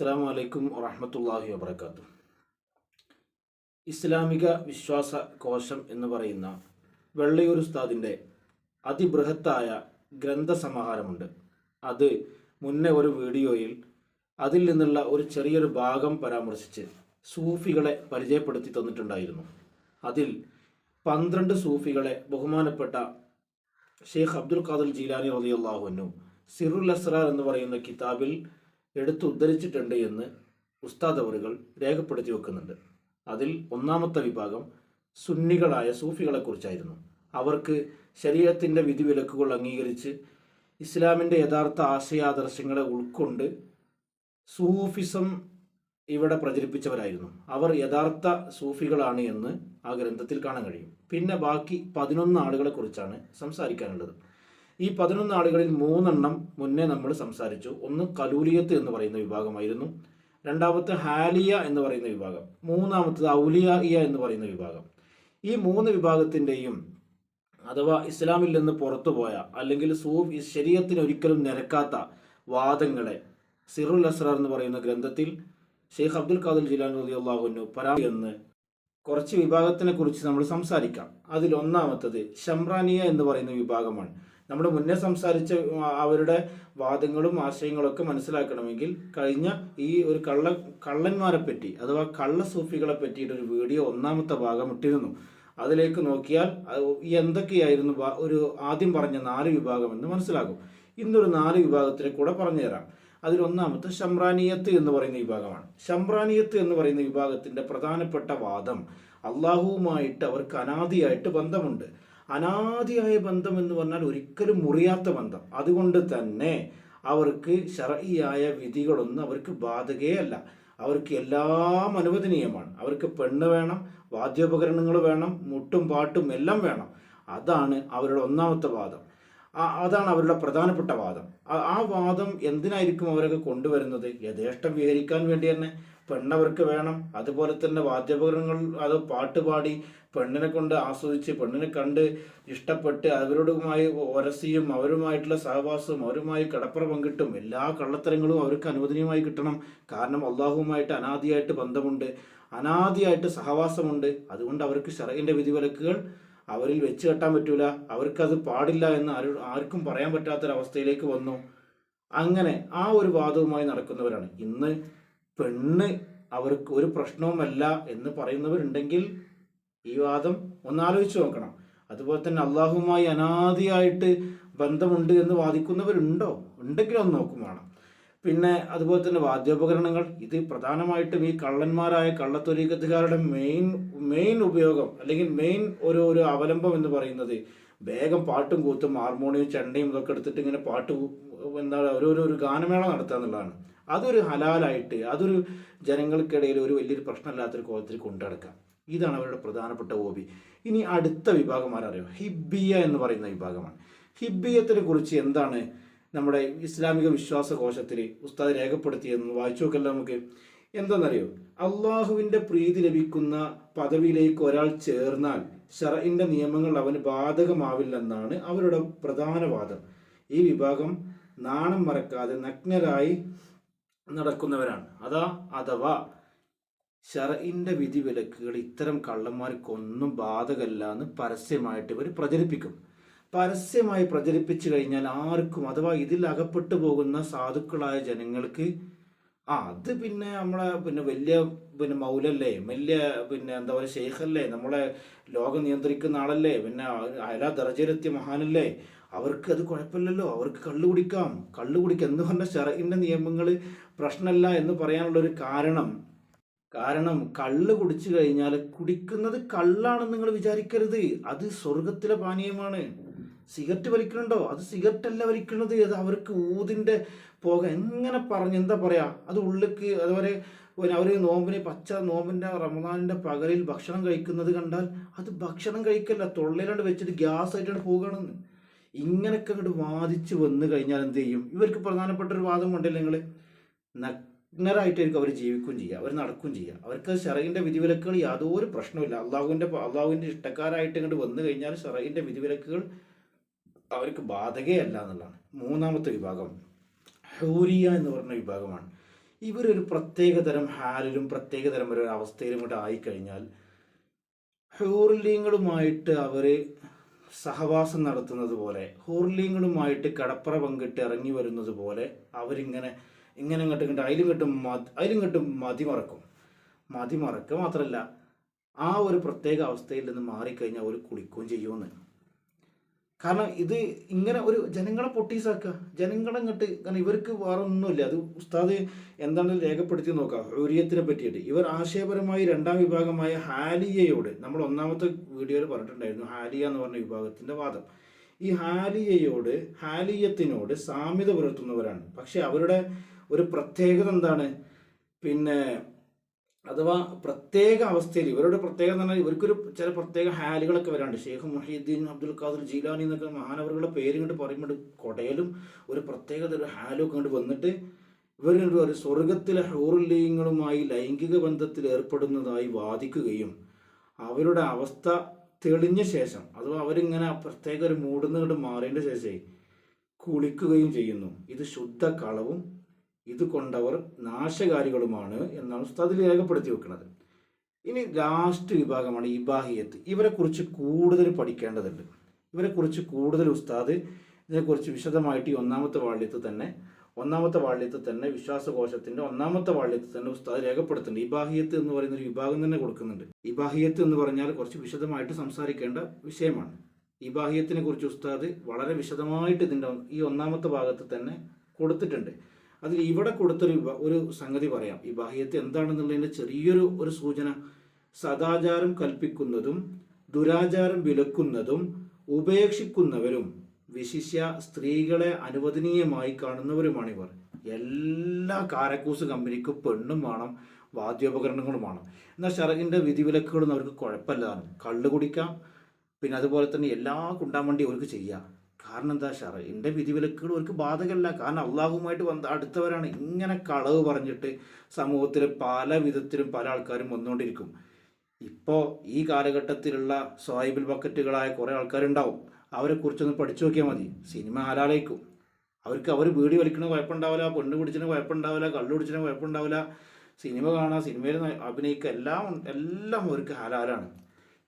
അസ്സാം വലൈക്കും വറഹമത്തല്ലാഹി വാബർക്കാത്തു ഇസ്ലാമിക വിശ്വാസ കോശം എന്ന് പറയുന്ന വെള്ളയൂർ ഉസ്താദിന്റെ അതിബൃഹത്തായ ഗ്രന്ഥസമാഹാരമുണ്ട്. അത് മുന്നേ ഒരു വീഡിയോയിൽ അതിൽ നിന്നുള്ള ഒരു ചെറിയൊരു ഭാഗം പരാമർശിച്ച് സൂഫികളെ പരിചയപ്പെടുത്തി തന്നിട്ടുണ്ടായിരുന്നു. അതിൽ പന്ത്രണ്ട് സൂഫികളെ ബഹുമാനപ്പെട്ട ഷെയ്ഖ് അബ്ദുൽ ഖാദുൽ ജീലാനി റളിയല്ലാഹുവിനു സിറുൽ അസ്റാർ എന്ന് പറയുന്ന കിതാബിൽ എടുത്ത് ഉദ്ധരിച്ചിട്ടുണ്ട് എന്ന് ഉസ്താദ് അവറുകൾ രേഖപ്പെടുത്തി വെക്കുന്നുണ്ട്. അതിൽ ഒന്നാമത്തെ വിഭാഗം സുന്നികളായ സൂഫികളെക്കുറിച്ചായിരുന്നു. അവർക്ക് ശരീരത്തിന്റെ വിധിവിലക്കുകൾ അംഗീകരിച്ച് ഇസ്ലാമിന്റെ യഥാർത്ഥ ആശയാദർശങ്ങളെ ഉൾക്കൊണ്ട് സൂഫിസം ഇവിടെ പ്രചരിപ്പിച്ചവരായിരുന്നു. അവർ യഥാർത്ഥ സൂഫികളാണ് എന്ന് ആ ഗ്രന്ഥത്തിൽ കാണാൻ കഴിയും. പിന്നെ ബാക്കി പതിനൊന്ന് ആളുകളെ കുറിച്ചാണ് സംസാരിക്കാനുള്ളത്. ഈ പതിനൊന്ന് ആളുകളിൽ മൂന്നെണ്ണം മുന്നേ നമ്മൾ സംസാരിച്ചു. ഒന്ന് കലൂലിയത്ത് എന്ന് പറയുന്ന വിഭാഗമായിരുന്നു. രണ്ടാമത്തെ ഹാലിയ എന്ന് പറയുന്ന വിഭാഗം. മൂന്നാമത്തത് ഔലിയ എന്ന് പറയുന്ന വിഭാഗം. ഈ മൂന്ന് വിഭാഗത്തിന്റെയും അഥവാ ഇസ്ലാമിൽ നിന്ന് പുറത്തുപോയ അല്ലെങ്കിൽ സൂഫ് ശരീരത്തിന് ഒരിക്കലും നിരക്കാത്ത വാദങ്ങളെ സിറുൽ അസ്രാർ എന്ന് പറയുന്ന ഗ്രന്ഥത്തിൽ ഷെയ്ഖ് അബ്ദുൽ ഖാദുൽ ജിലാൻ റലി അള്ളാഹുനു പരാ എന്ന് കുറച്ച് വിഭാഗത്തിനെ കുറിച്ച് നമ്മൾ സംസാരിക്കാം. അതിൽ ഒന്നാമത്തത് ഷംറാനിയ എന്ന് പറയുന്ന വിഭാഗമാണ്. നമ്മൾ മുന്നേ സംസാരിച്ച അവരുടെ വാദങ്ങളും ആശയങ്ങളൊക്കെ മനസ്സിലാക്കണമെങ്കിൽ കഴിഞ്ഞ ഈ ഒരു കള്ള കള്ളന്മാരെ പറ്റി അഥവാ കള്ള സൂഫികളെ പറ്റിയിട്ടൊരു വീഡിയോ ഒന്നാമത്തെ ഭാഗം ഇട്ടിരുന്നു അതിലേക്ക് നോക്കിയാൽ എന്തൊക്കെയായിരുന്നു ഒരു ആദ്യം പറഞ്ഞ നാല് വിഭാഗം എന്ന് മനസ്സിലാകും. ഇന്നൊരു നാല് വിഭാഗത്തിനെ കൂടെ പറഞ്ഞുതരാം. അതിലൊന്നാമത്തെ ഷംറാനിയത്ത് എന്ന് പറയുന്ന വിഭാഗമാണ്. ഷംറാനിയത്ത് എന്ന് പറയുന്ന വിഭാഗത്തിന്റെ പ്രധാനപ്പെട്ട വാദം അള്ളാഹുവുമായിട്ട് അവർക്ക് അനാദിയായിട്ട് ബന്ധമുണ്ട്. അനാദിയായ ബന്ധം എന്ന് പറഞ്ഞാൽ ഒരിക്കലും മുറിയാത്ത ബന്ധം. അതുകൊണ്ട് തന്നെ അവർക്ക് ശറയിയായ വിധികളൊന്നും അവർക്ക് ബാധകേ അല്ല അവർക്ക് എല്ലാം അനുവദനീയമാണ്. അവർക്ക് പെണ്ണ് വേണം വാദ്യോപകരണങ്ങൾ വേണം മുട്ടും പാട്ടും എല്ലാം വേണം. അതാണ് അവരുടെ ഒന്നാമത്തെ വാദം. അതാണ് അവരുടെ പ്രധാനപ്പെട്ട വാദം. ആ വാദം എന്തിനായിരിക്കും അവരൊക്കെ കൊണ്ടുവരുന്നത്? യഥേഷ്ടം വിഹരിക്കാൻ വേണ്ടി തന്നെ. പെണ്ണവർക്ക് വേണം. അതുപോലെ തന്നെ വാദ്യോപകരണങ്ങൾ അത് പാട്ടുപാടി പെണ്ണിനെ കൊണ്ട് ആസ്വദിച്ച് പെണ്ണിനെ കണ്ട് ഇഷ്ടപ്പെട്ട് അവരോടുമായി ഒരസിയും അവരുമായിട്ടുള്ള സഹവാസവും അവരുമായി കടപ്പുറ പങ്കിട്ടും എല്ലാ കള്ളത്തരങ്ങളും അവർക്ക് അനുവദനീയമായി കിട്ടണം. കാരണം അള്ളാഹുവുമായിട്ട് അനാദിയായിട്ട് ബന്ധമുണ്ട്. അനാദിയായിട്ട് സഹവാസമുണ്ട്. അതുകൊണ്ട് അവർക്ക് ശറകിന്റെ വിധിവിലക്കുകൾ അവരിൽ വെച്ച് കെട്ടാൻ പറ്റൂല. അവർക്കത് പാടില്ല എന്ന് ആർക്കും പറയാൻ പറ്റാത്തൊരവസ്ഥയിലേക്ക് വന്നു. അങ്ങനെ ആ ഒരു വാദവുമായി നടക്കുന്നവരാണ്. ഇന്ന് പെണ്ണ് അവർക്ക് ഒരു പ്രശ്നവുമല്ല എന്ന് പറയുന്നവരുണ്ടെങ്കിൽ ഈ വാദം ഒന്നാലോചിച്ച് നോക്കണം. അതുപോലെ തന്നെ അള്ളാഹുമായി അനാദിയായിട്ട് ബന്ധമുണ്ട് എന്ന് വാദിക്കുന്നവരുണ്ടോ? ഉണ്ടെങ്കിൽ ഒന്ന് നോക്കും പിന്നെ അതുപോലെ തന്നെ വാദ്യോപകരണങ്ങൾ. ഇത് പ്രധാനമായിട്ടും ഈ കള്ളന്മാരായ കള്ളത്തൊരീക്കത്തുകാരുടെ മെയിൻ മെയിൻ ഉപയോഗം അല്ലെങ്കിൽ മെയിൻ ഒരു ഒരു അവലംബം എന്ന് പറയുന്നത് വേഗം പാട്ടും കൂത്തും ഹാർമോണിയും ചെണ്ടയും ഇതൊക്കെ എടുത്തിട്ട് ഇങ്ങനെ പാട്ട് എന്താ ഒരു ഒരു ഗാനമേള നടത്തുക എന്നുള്ളതാണ്. അതൊരു ഹലാലായിട്ട് അതൊരു ജനങ്ങൾക്കിടയിൽ ഒരു വലിയൊരു പ്രശ്നമില്ലാത്തൊരു കോലത്തിൽ കൊണ്ടുനടക്കാം ഇതാണ് അവരുടെ പ്രധാനപ്പെട്ട ഹോബി ഇനി അടുത്ത വിഭാഗം ആരറിയോ? ഹിബിയ എന്ന് പറയുന്ന വിഭാഗമാണ്. ഹിബിയത്തിനെ കുറിച്ച് എന്താണ് നമ്മുടെ ഇസ്ലാമിക വിശ്വാസ കോശത്തിൽ ഉസ്താദ് രേഖപ്പെടുത്തിയെന്ന് വായിച്ചു നോക്കല്ലോ നമുക്ക്? എന്താണെന്നറിയോ അള്ളാഹുവിന്റെ പ്രീതി ലഭിക്കുന്ന പദവിയിലേക്ക് ഒരാൾ ചേർന്നാൽ ഷറയിന്റെ നിയമങ്ങൾ അവന് ബാധകമാവില്ലെന്നാണ് അവരുടെ പ്രധാന വാദം. ഈ വിഭാഗം നാണം മറക്കാതെ നഗ്നരായി നടക്കുന്നവരാണ്. അതാ അഥവാ ഷറയിന്റെ വിധിവിലക്കുകൾ ഇത്തരം കള്ളന്മാർക്കൊന്നും ബാധകമല്ല എന്ന് പരസ്യമായിട്ട് ഇവർ പ്രചരിപ്പിക്കും. പരസ്യമായി പ്രചരിപ്പിച്ചു കഴിഞ്ഞാൽ ആർക്കും അഥവാ ഇതിൽ അകപ്പെട്ടു പോകുന്ന സാധുക്കളായ ജനങ്ങൾക്ക് ആ അത് പിന്നെ നമ്മളെ പിന്നെ വലിയ പിന്നെ മൗലല്ലേ വലിയ പിന്നെ എന്താ പറയുക ഷെയ്ഖല്ലേ നമ്മളെ ലോകം നിയന്ത്രിക്കുന്ന ആളല്ലേ പിന്നെ എല്ലാ ദർജയിലെത്തിയ മഹാനല്ലേ അവർക്ക് അത് കുഴപ്പമില്ലല്ലോ അവർക്ക് കള്ളു കുടിക്കാം. കള്ളു കുടിക്കാം എന്ന് പറഞ്ഞാൽ ഷെറയിന്റെ നിയമങ്ങൾ പ്രശ്നമല്ല എന്ന് പറയാനുള്ള ഒരു കാരണം. കാരണം കള്ള് കുടിച്ചു കഴിഞ്ഞാൽ കുടിക്കുന്നത് കള്ളാണെന്ന് നിങ്ങൾ വിചാരിക്കരുത്. അത് സ്വർഗത്തിലെ പാനീയമാണ്. സിഗരറ്റ് വലിക്കണുണ്ടോ? അത് സിഗരറ്റ് അല്ല വലിക്കുന്നത് അത് അവർക്ക് ഊതിന്റെ പുക. എങ്ങനെ പറഞ്ഞ്? എന്താ പറയുക അത് ഉള്ളിക്ക് അതുപോലെ പിന്നെ അവർ നോമ്പിന് പച്ച നോമ്പിന്റെ റമദാനിന്റെ പകലിൽ ഭക്ഷണം കഴിക്കുന്നത് കണ്ടാൽ അത് ഭക്ഷണം കഴിക്കല്ല. തൊള്ളയിലാണ്ട് വെച്ചിട്ട് ഗ്യാസ് ആയിട്ടാണ് പോകുകയാണെന്ന് ഇങ്ങനെയൊക്കെ അങ്ങോട്ട് വാദിച്ച് വന്നു കഴിഞ്ഞാൽ എന്ത് ചെയ്യും? ഇവർക്ക് പ്രധാനപ്പെട്ട ഒരു വാദം കൊണ്ടില്ല നിങ്ങൾ നഗ്നരായിട്ടായിരിക്കും അവർ ജീവിക്കുകയും ചെയ്യുക. അവർ നടക്കുകയും ചെയ്യുക. അവർക്ക് ഷറയിന്റെ വിധിവിലക്കുകൾ യാതൊരു പ്രശ്നമില്ല അള്ളാഹുവിന്റെ അള്ളാഹുവിന്റെ ഇഷ്ടക്കാരായിട്ട് ഇങ്ങോട്ട് വന്നു കഴിഞ്ഞാൽ ഷറയിന്റെ വിധിവിലക്കുകൾ അവർക്ക് ബാധകയല്ല എന്നുള്ളതാണ്. മൂന്നാമത്തെ വിഭാഗം ഹൂരിയ എന്ന് പറഞ്ഞ വിഭാഗമാണ്. ഇവരൊരു പ്രത്യേക തരം ഹാലിലും പ്രത്യേക തരം ഒരു അവസ്ഥയിലും കൂടെ ആയിക്കഴിഞ്ഞാൽ ഹൂർലിങ്ങളുമായിട്ട് അവർ സഹവാസം നടത്തുന്നത് പോലെ ഹൂർലിങ്ങളുമായിട്ട് കടപ്പറ പങ്കിട്ട് ഇറങ്ങി വരുന്നത് പോലെ അവരിങ്ങനെ ഇങ്ങനെ ഇങ്ങോട്ട് ഇങ്ങോട്ട് അതിലും കിട്ടും അതിലും കിട്ടും മതിമറക്കും. മതിമറക്കുക മാത്രമല്ല ആ ഒരു പ്രത്യേക അവസ്ഥയിൽ നിന്ന് മാറിക്കഴിഞ്ഞാൽ അവർ കുളിക്കുകയും ചെയ്യുമെന്ന്. കാരണം ഇത് ഇങ്ങനെ ഒരു ജനങ്ങളെ പൊട്ടീസാക്കുക. ജനങ്ങളെ ഇങ്ങോട്ട് കാരണം ഇവർക്ക് വേറെ ഒന്നുമില്ല. അത് ഉസ്താദ് എന്താണ് രേഖപ്പെടുത്തി നോക്കാം? ഹൂരിയത്തിനെ പറ്റിയിട്ട്. ഇവർ ആശയപരമായി രണ്ടാം വിഭാഗമായ ഹാലിയയോട് നമ്മൾ ഒന്നാമത്തെ വീഡിയോയിൽ പറഞ്ഞിട്ടുണ്ടായിരുന്നു ഹാലിയ എന്ന് പറഞ്ഞ വിഭാഗത്തിന്റെ വാദം. ഈ ഹാലിയയോട് ഹാലിയത്തിനോട് സാമ്യത പുലർത്തുന്നവരാണ്. പക്ഷെ അവരുടെ ഒരു പ്രത്യേകത എന്താണ്? പിന്നെ അഥവാ പ്രത്യേക അവസ്ഥയിൽ ഇവരുടെ പ്രത്യേകത എന്ന് പറഞ്ഞാൽ ഇവർക്കൊരു ചില പ്രത്യേക ഹാലുകളൊക്കെ വരാണ്ട് ഷെയ്ഖ് മുഹീദ്ദീൻ അബ്ദുൽ ഖാദർ ജീലാനി എന്നൊക്കെ മഹാനവറുകളുടെ പേര് ഇങ്ങോട്ട് പറയുമ്പോൾ കൊടയിലും ഒരു പ്രത്യേകത ഒരു ഹാലും ഒക്കെ വന്നിട്ട് ഇവരുടെ ഒരു സ്വർഗത്തിലെ ഹൂറുല്ലീങ്ങളുമായി ലൈംഗിക ബന്ധത്തിൽ ഏർപ്പെടുന്നതായി വാദിക്കുകയും അവരുടെ അവസ്ഥ തെളിഞ്ഞ ശേഷം അഥവാ അവരിങ്ങനെ പ്രത്യേക ഒരു മൂടുന്നുകൊണ്ട് മാറിയതിന്റെ ശേഷം കുളിക്കുകയും ചെയ്യുന്നു. ഇത് ശുദ്ധ കളവും ഇത് കൊണ്ടവർ നാശകാരികളുമാണ് എന്നാണ് ഉസ്താദിൽ രേഖപ്പെടുത്തി വെക്കുന്നത്. ഇനി ലാസ്റ്റ് വിഭാഗമാണ് ഇബാഹിയത്ത്. ഇവരെക്കുറിച്ച് കൂടുതൽ പഠിക്കേണ്ടതുണ്ട്. ഇവരെക്കുറിച്ച് കൂടുതൽ ഉസ്താദ് ഇതിനെക്കുറിച്ച് വിശദമായിട്ട് ഈ ഒന്നാമത്തെ വാള്യത്തിൽ തന്നെ ഒന്നാമത്തെ വാള്യത്തിൽ തന്നെ വിശ്വാസകോശത്തിന്റെ ഒന്നാമത്തെ വാള്യത്തിൽ തന്നെ ഉസ്താദ് രേഖപ്പെടുത്തുന്നുണ്ട്. ഇബാഹിയത്ത് എന്ന് പറയുന്ന ഒരു വിഭാഗം തന്നെ കൊടുക്കുന്നുണ്ട്. ഇബാഹിയത്ത് എന്ന് പറഞ്ഞാൽ കുറച്ച് വിശദമായിട്ട് സംസാരിക്കേണ്ട വിഷയമാണ്. ഇബാഹിയത്തിനെ കുറിച്ച് ഉസ്താദ് വളരെ വിശദമായിട്ട് ഇതിന്റെ ഈ ഒന്നാമത്തെ ഭാഗത്ത് തന്നെ കൊടുത്തിട്ടുണ്ട്. അതിൽ ഇവിടെ കൊടുത്തൊരു ഒരു സംഗതി പറയാം. ഈ ബാഹ്യത്തെ എന്താണെന്നുള്ളതിന്റെ ചെറിയൊരു ഒരു സൂചന. സദാചാരം കൽപ്പിക്കുന്നതും ദുരാചാരം വിലക്കുന്നതും ഉപേക്ഷിക്കുന്നവരും വിശിഷ്യ സ്ത്രീകളെ അനുവദനീയമായി കാണുന്നവരുമാണിവർ. എല്ലാ കാരക്കൂസ് കമ്പനിക്കും പെണ്ണും വേണം വാദ്യോപകരണങ്ങളും വേണം. എന്നാൽ ഷറകിന്റെ വിധിവിലക്കുകളൊന്നും അവർക്ക് കുഴപ്പമില്ലാതാണ് കള്ളു കുടിക്കാം. പിന്നെ അതുപോലെ തന്നെ എല്ലാ കുണ്ടാമണ്ടി അവർക്ക് ചെയ്യാം. കാരണം എന്താ ഷറ എന്റെ വിധിവിലക്കുകൾ അവർക്ക് ബാധകമല്ല. കാരണം അള്ളാഹുമായിട്ട് വന്ന് അടുത്തവരാണ്. ഇങ്ങനെ കളവ് പറഞ്ഞിട്ട് സമൂഹത്തിൽ പല വിധത്തിലും പല ആൾക്കാരും വന്നുകൊണ്ടിരിക്കും ഇപ്പോൾ ഈ കാലഘട്ടത്തിലുള്ള സോയിബിൾ ബക്കറ്റുകളായ കുറേ ആൾക്കാരുണ്ടാവും. അവരെ കുറിച്ചൊന്ന് പഠിച്ചു നോക്കിയാൽ മതി. സിനിമ ആരാളേക്കും. അവർക്ക് അവർ വീട് വലിക്കണ കുഴപ്പമുണ്ടാവില്ല പെണ്ണ് പിടിച്ചിന് കുഴപ്പമുണ്ടാവില്ല കള്ളു പിടിച്ചിന് കുഴപ്പമുണ്ടാവില്ല. സിനിമ കാണാം സിനിമയിൽ അഭിനയിക്കുക എല്ലാം എല്ലാം അവർക്ക് ഹലാലാണ്.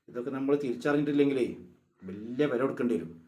ഇതൊക്കെ നമ്മൾ തിരിച്ചറിഞ്ഞിട്ടില്ലെങ്കിലേ വലിയ വില കൊടുക്കേണ്ടി വരും.